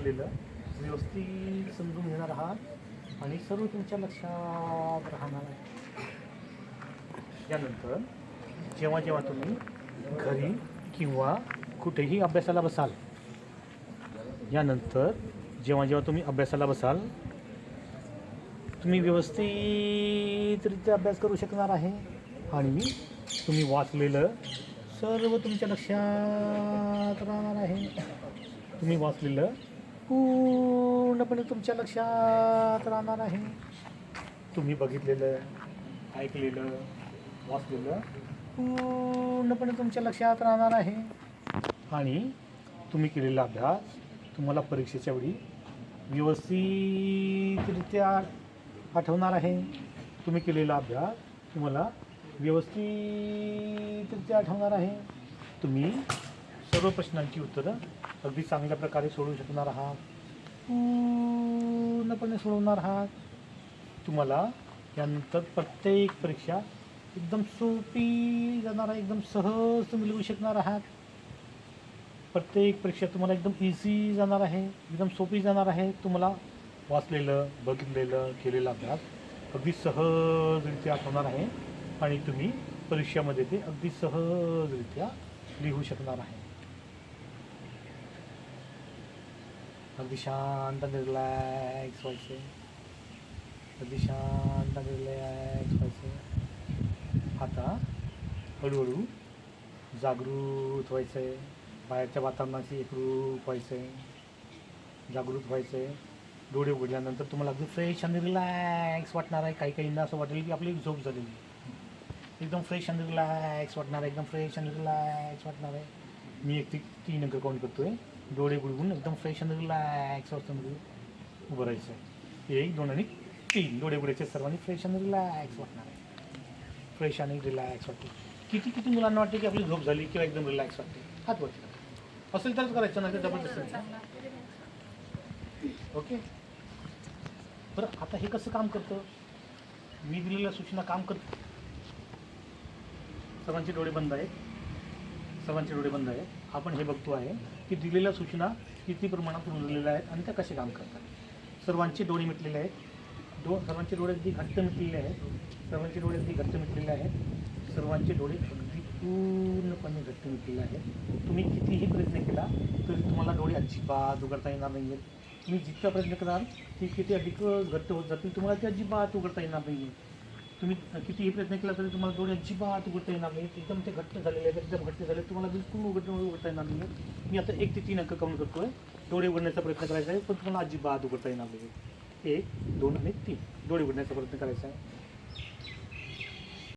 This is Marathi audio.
शिकवलेलं व्यवस्थित समजून घेणार आहात. आणि सर्व तुमच्या लक्षात राहणार आहे. यानंतर जेव्हा जेव्हा तुम्ही घरी किंवा कुठेही अभ्यासाला बसाल यानंतर जेव्हा जेव्हा तुम्ही अभ्यासाला बसाल तुम्ही व्यवस्थितरित्या अभ्यास करू शकणार आहे. आणि तुम्ही वाचलेलं सर्व तुमच्या लक्षात राहणार आहे. तुम्ही वाचलेलं पूर्णपणे तुमच्या लक्षात राहणार आहे. तुम्ही बघितलेलं ऐकलेलं वाचलेलं पूर्णपणे तुमच्या लक्षात राहणार आहे. आणि तुम्ही केलेला अभ्यास तुम्हाला परीक्षेच्या वेळी व्यवस्थितरित्या आठवणार आहे. तुम्ही केलेला अभ्यास तुम्हाला व्यवस्थितरित्या आठवणार आहे. तुम्ही सर्व प्रश्नांची उत्तरं अगदी चांगल्या प्रकारे सोडवू शकणार आहात. पूर्णपणे सोडवणार आहात. तुम्हाला यानंतर प्रत्येक परीक्षा एकदम सोपी जाणार आहे एकदम सहज तुम्ही लिहू शकणार आहात. प्रत्येक परीक्षा तुम्हाला एकदम इझी जाणार आहे एकदम सोपी जाणार आहे. तुम्हाला वाचलेलं बघितलेलं केलेला अभ्यास अगदी सहजरित्या आठवणार आहे. आणि तुम्ही परीक्षामध्ये ते अगदी सहजरित्या लिहू शकणार आहे. अगदी शांत आणि रिलॅक्स व्हायचे अगदी शांत आणि रिलॅक्स व्हायचे आता हळूहळू जागृत व्हायचं आहे बाहेरच्या वातावरणाशी एकरूप व्हायचं आहे जागृत व्हायचं आहे डोळे उघडल्यानंतर तुम्हाला अगदी फ्रेश आणि रिलॅक्स वाटणार आहे. काही काहींना असं वाटेल की आपली झोप झालेली. एकदम फ्रेश आणि रिलॅक्स वाटणार आहे. एकदम फ्रेश आणि रिलॅक्स वाटणार आहे. मी एक ती तीन अंक काउंट करतो आहे डोळे उघडून एकदम फ्रेश आणि रिलॅक्स वाटतं उभं राहायचं. आहे एक दोन आणि तीन. डोळे गुळायचे सर्वांनी फ्रेश आणि रिलॅक्स वाटणार आहे. फ्रेश आणि रिलॅक्स वाटते. किती किती मुलांना वाटते की आपली झोप झाली किंवा एकदम रिलॅक्स वाटते? हात वाटते असेल तरच करायचं नाही तर जबरदस्त ओके बरं आता हे कसं काम करतं? मी दिलेल्या सूचना काम करतं. सर्वांचे डोळे बंद आहेत. सर्वांचे डोळे बंद आहे आपण हे बघतो आहे की दिलेल्या सूचना किती प्रमाणात रुजलेल्या आहेत आणि त्या कसे काम करतात. सर्वांचे डोळे मिटलेले आहेत. डो सर्वांचे डोळे अगदी घट्ट मिटलेले आहेत. सर्वांचे डोळे अगदी घट्ट मिटलेले आहेत. सर्वांचे डोळे अगदी पूर्णपणे घट्ट मिटलेले आहेत. तुम्ही कितीही प्रयत्न केला तरी तुम्हाला डोळे अजिबात उघडता येणार नाही आहेत तुम्ही जितका प्रयत्न कराल ती किती अधिक घट्ट होत जातील तुम्हाला ते अजिबात उघडता येणार नाही आहे तुम्ही कितीही प्रयत्न केला तरी तुम्हाला डोळे अजिबात उघडता येणार नाही. एकदम ते घट्ट झालेले आहेत एकदम घट्ट झाले तुम्हाला बिलकुल उघड उघडता येणार नाही. मी आता एक ते तीन अंक काउंट करतोय. डोळे उघडण्याचा प्रयत्न करायचा आहे पण तुम्हाला अजिबात उघडता येणार नाही. एक दोन आणि तीन. डोळे उघडण्याचा प्रयत्न करायचा आहे.